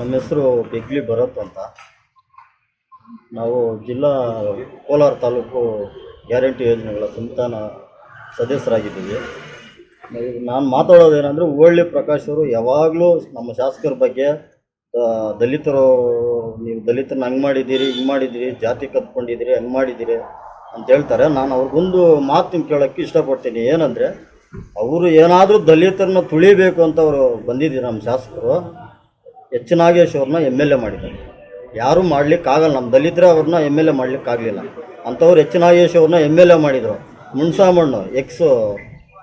ನಮ್ಮ ಹೆಸರು ಬೆಗ್ಲಿ ಭರತ್ ಅಂತ. ನಾವು ಜಿಲ್ಲಾ ಕೋಲಾರ ತಾಲೂಕು ಗ್ಯಾರಂಟಿ ಯೋಜನೆಗಳ ಸಂತಾನ ಸದಸ್ಯರಾಗಿದ್ದೀವಿ. ನಾನು ಮಾತಾಡೋದೇನೆಂದರೆ ಓಳ್ಳಿ ಪ್ರಕಾಶ್ ಅವರು ಯಾವಾಗಲೂ ನಮ್ಮ ಶಾಸಕರ ಬಗ್ಗೆ ದಲಿತರು, ನೀವು ದಲಿತರನ್ನ ಹಂಗೆ ಮಾಡಿದ್ದೀರಿ, ಹಿಂಗೆ ಮಾಡಿದ್ದೀರಿ, ಜಾತಿ ಕತ್ಕೊಂಡಿದ್ದೀರಿ ಹಂಗೆ ಮಾಡಿದ್ದೀರಿ ಅಂತ ಹೇಳ್ತಾರೆ. ನಾನು ಅವ್ರಿಗೊಂದು ಮಾತು ಕೇಳೋಕ್ಕೆ ಇಷ್ಟಪಡ್ತೀನಿ. ಏನಂದರೆ, ಅವರು ಏನಾದರೂ ದಲಿತರನ್ನ ತುಳಿಬೇಕು ಅಂತ ಅವರು ಬಂದಿದ್ದೀರಿ ನಮ್ಮ ಶಾಸಕರು. ಎಚ್ ನಾಗೇಶ್ವರನ್ನ ಎಂ ಎಲ್ ಎ ಮಾಡಿದ್ದಾರೆ. ಯಾರೂ ಮಾಡ್ಲಿಕ್ಕಾಗಲ್ಲ ನಮ್ಮ ದಲಿತರೆ ಅವ್ರನ್ನ ಎಂ ಎಲ್ ಎ ಮಾಡಲಿಕ್ಕಾಗಲಿಲ್ಲ ಅಂಥವ್ರು ಎಚ್ ನಾಗೇಶ್ವರನ್ನ ಎಂ ಎಲ್ ಎ ಮಾಡಿದರು. ಮುನ್ಸಾಮಣ್ಣು ಎಕ್ಸ್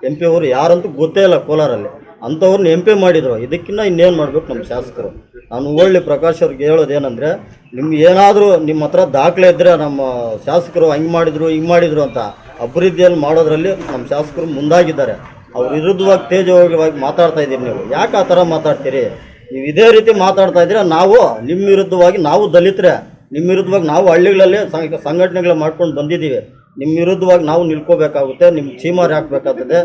ಎಂ ಪಿ ಅವರು ಯಾರಂತೂ ಗೊತ್ತೇ ಇಲ್ಲ ಕೋಲಾರಲ್ಲಿ. ಅಂಥವ್ರನ್ನ ಎಂ ಪಿ ಮಾಡಿದರು. ಇದಕ್ಕಿಂತ ಇನ್ನೇನು ಮಾಡಬೇಕು ನಮ್ಮ ಶಾಸಕರು? ನಾನು ಒಳ್ಳೆ ಪ್ರಕಾಶ್ ಅವ್ರಿಗೆ ಹೇಳೋದೇನೆಂದರೆ ನಿಮ್ಗೆ ಏನಾದರೂ ನಿಮ್ಮ ಹತ್ರ ದಾಖಲೆ ಇದ್ದರೆ ನಮ್ಮ ಶಾಸಕರು ಹಂಗೆ ಮಾಡಿದರು, ಹಿಂಗೆ ಮಾಡಿದರು ಅಂತ ಅಭಿವೃದ್ಧಿಯಲ್ಲಿ ಮಾಡೋದ್ರಲ್ಲಿ ನಮ್ಮ ಶಾಸಕರು ಮುಂದಾಗಿದ್ದಾರೆ. ಅವ್ರ ವಿರುದ್ಧವಾಗಿ ತೇಜವಾಗಿ ಮಾತಾಡ್ತಾ ಇದ್ದೀರಿ ನೀವು. ಯಾಕೆ ಆ ಥರ ಮಾತಾಡ್ತೀರಿ? ನೀವು ಇದೇ ರೀತಿ ಮಾತಾಡ್ತಾ ಇದ್ರೆ ನಾವು ನಿಮ್ಮ ವಿರುದ್ಧವಾಗಿ, ನಾವು ದಲಿತರೆ, ನಿಮ್ಮ ವಿರುದ್ಧವಾಗಿ ನಾವು ಹಳ್ಳಿಗಳಲ್ಲಿ ಸಂಘಟನೆಗಳು ಮಾಡ್ಕೊಂಡು ಬಂದಿದ್ದೀವಿ. ನಿಮ್ಮ ವಿರುದ್ಧವಾಗಿ ನಾವು ನಿಲ್ಕೋಬೇಕಾಗುತ್ತೆ ನಿಮ್ಮ ಚೀಮಾರಿ ಹಾಕ್ಬೇಕಾಗ್ತದೆ.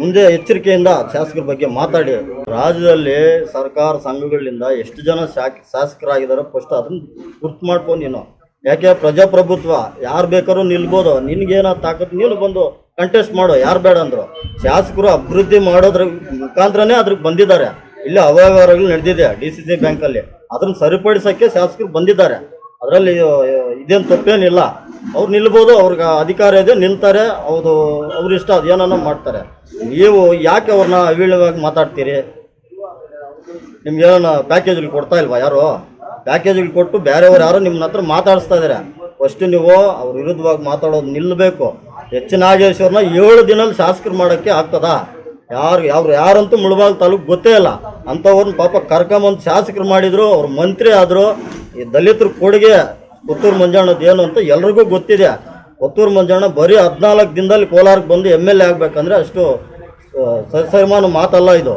ಮುಂದೆ ಎಚ್ಚರಿಕೆಯಿಂದ ಶಾಸಕರ ಬಗ್ಗೆ ಮಾತಾಡಿ. ರಾಜ್ಯದಲ್ಲಿ ಸರ್ಕಾರ ಸಂಘಗಳಿಂದ ಎಷ್ಟು ಜನ ಶಾಸಕರಾಗಿದ್ದಾರೋ ಫಸ್ಟ್ ಅದನ್ನ ಗುರ್ತು ಮಾಡ್ಕೊಂಡು ನೀನು. ಯಾಕೆ? ಪ್ರಜಾಪ್ರಭುತ್ವ, ಯಾರು ಬೇಕಾದ್ರೂ ನಿಲ್ಬೋದು. ನಿನ್ಗೇನ ತಾಕತ್ತು ನೀನು ಬಂದು ಕಂಟೆಸ್ಟ್ ಮಾಡೋ. ಯಾರು ಬೇಡ ಅಂದರು. ಶಾಸಕರು ಅಭಿವೃದ್ಧಿ ಮಾಡೋದ್ರ ಮುಖಾಂತರನೇ ಅದ್ರಿಗೆ ಬಂದಿದ್ದಾರೆ. ಇಲ್ಲಿ, ಅವ್ಯವಹಾರಗಳು ನಡೆದಿದೆ. ಡಿ ಸಿ ಸಿ ಬ್ಯಾಂಕಲ್ಲಿ. ಅದನ್ನು ಸರಿಪಡಿಸೋಕ್ಕೆ ಶಾಸಕರು ಬಂದಿದ್ದಾರೆ. ಅದರಲ್ಲಿ ಇದೇನು ತಪ್ಪೇನಿಲ್ಲ. ಅವ್ರು ನಿಲ್ಬೋದು, ಅವ್ರಿಗೆ ಅಧಿಕಾರ ಇದೆ, ನಿಲ್ತಾರೆ. ಅವರು, ಅವ್ರ ಇಷ್ಟ ಅದೇನೋ ಮಾಡ್ತಾರೆ. ನೀವು ಯಾಕೆ ಅವ್ರನ್ನ ಅವಿಳವಾಗಿ ಮಾತಾಡ್ತೀರಿ? ನಿಮ್ಗೆ ಏನೋ ಪ್ಯಾಕೇಜ್ಗಳು ಕೊಡ್ತಾ ಇಲ್ವಾ ಯಾರು? ಪ್ಯಾಕೇಜ್ಗಳು ಕೊಟ್ಟು ಬೇರೆಯವ್ರು ಯಾರು ನಿಮ್ಮ ಹತ್ರ ಮಾತಾಡಿಸ್ತಾ ಇದ್ದಾರೆ ಫಸ್ಟ್ ನೀವು ಅವ್ರ ವಿರುದ್ಧವಾಗಿ ಮಾತಾಡೋದು ನಿಲ್ಲಬೇಕು ಹೆಚ್ಚಿನ ನಾಗೇಶ್ವರನ ಏಳು ದಿನಲ್ಲಿ ಶಾಸಕರು ಮಾಡೋಕ್ಕೆ ಆಗ್ತದಾ? ಯಾರು ಯಾರು ಯಾರಂತೂ ಮುಳಬಾಗ್ ತಾಲೂಕು ಗೊತ್ತೇ ಇಲ್ಲ. ಅಂಥವ್ರನ್ನ ಪಾಪ ಕರ್ಕೊಂಬಂದು ಶಾಸಕರು ಮಾಡಿದ್ರು, ಅವ್ರು ಮಂತ್ರಿ ಆದರು, ಈ ದಲಿತರ ಕೊಡುಗೆ ಪುತ್ತೂರು ಮಂಜಾಣದ ಏನು ಅಂತ ಎಲ್ರಿಗೂ ಗೊತ್ತಿದೆ. ಪುತ್ತೂರು ಮಂಜಾಣ ಬರೀ ಹದಿನಾಲ್ಕು ದಿನದಲ್ಲಿ ಕೋಲಾರಕ್ಕೆ ಬಂದು ಎಂ ಎಲ್ ಎ ಆಗಬೇಕಂದ್ರೆ ಅಷ್ಟು ಸರಿಸರಿಮಾನ ಮಾತಲ್ಲ ಇದು.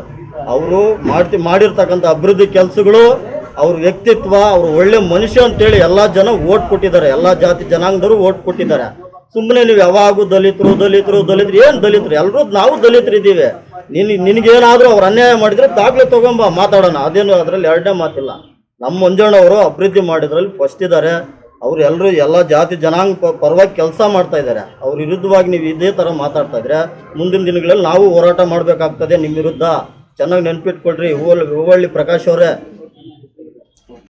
ಅವರು ಮಾಡ್ತಿ ಮಾಡಿರ್ತಕ್ಕಂಥ ಅಭಿವೃದ್ಧಿ ಕೆಲಸಗಳು, ಅವ್ರ ವ್ಯಕ್ತಿತ್ವ, ಅವ್ರು ಒಳ್ಳೆ ಮನುಷ್ಯ ಅಂತೇಳಿ ಎಲ್ಲ ಜನ ಓಟ್ ಕೊಟ್ಟಿದ್ದಾರೆ. ಎಲ್ಲ ಜಾತಿ ಜನಾಂಗದವರು ಓಟ್ ಕೊಟ್ಟಿದ್ದಾರೆ. ಸುಮ್ಮನೆ ನೀವು ಯಾವಾಗೂ ದಲಿತರು ದಲಿತರು ದಲಿತರು, ಏನು ದಲಿತರು? ಎಲ್ಲರೂ ನಾವು ದಲಿತರು ಇದ್ದೀವಿ ನಿನ್ ನಿನಗೇನಾದರೂ ಅವ್ರು ಅನ್ಯಾಯ ಮಾಡಿದ್ರೆ ದಾಖಲೆ ತಗೊಂಬ, ಮಾತಾಡೋಣ. ಅದೇನು ಅದರಲ್ಲಿ ಎರಡನೇ ಮಾತಿಲ್ಲ. ನಮ್ಮ ಮಂಜಣ್ಣವರು ಅಭಿವೃದ್ಧಿ ಮಾಡಿದ್ರಲ್ಲಿ ಫಸ್ಟ್ ಇದ್ದಾರೆ ಅವ್ರು ಎಲ್ಲರೂ ಎಲ್ಲ ಜಾತಿ, ಜನಾಂಗ ಪರವಾಗಿ ಕೆಲಸ ಮಾಡ್ತಾ ಇದ್ದಾರೆ ಅವ್ರ ವಿರುದ್ಧವಾಗಿ ನೀವು ಇದೇ ಥರ ಮಾತಾಡ್ತಾ ಇದ್ರೆ ಮುಂದಿನ ದಿನಗಳಲ್ಲಿ ನಾವು ಹೋರಾಟ ಮಾಡಬೇಕಾಗ್ತದೆ ನಿಮ್ಮ ವಿರುದ್ಧ. ಚೆನ್ನಾಗಿ ನೆನ್ಪಿಟ್ಕೊಳ್ರಿ. ಹೂವಳ್ಳಿ ಹೂವಳ್ಳಿ ಪ್ರಕಾಶ್ ಅವರೇ.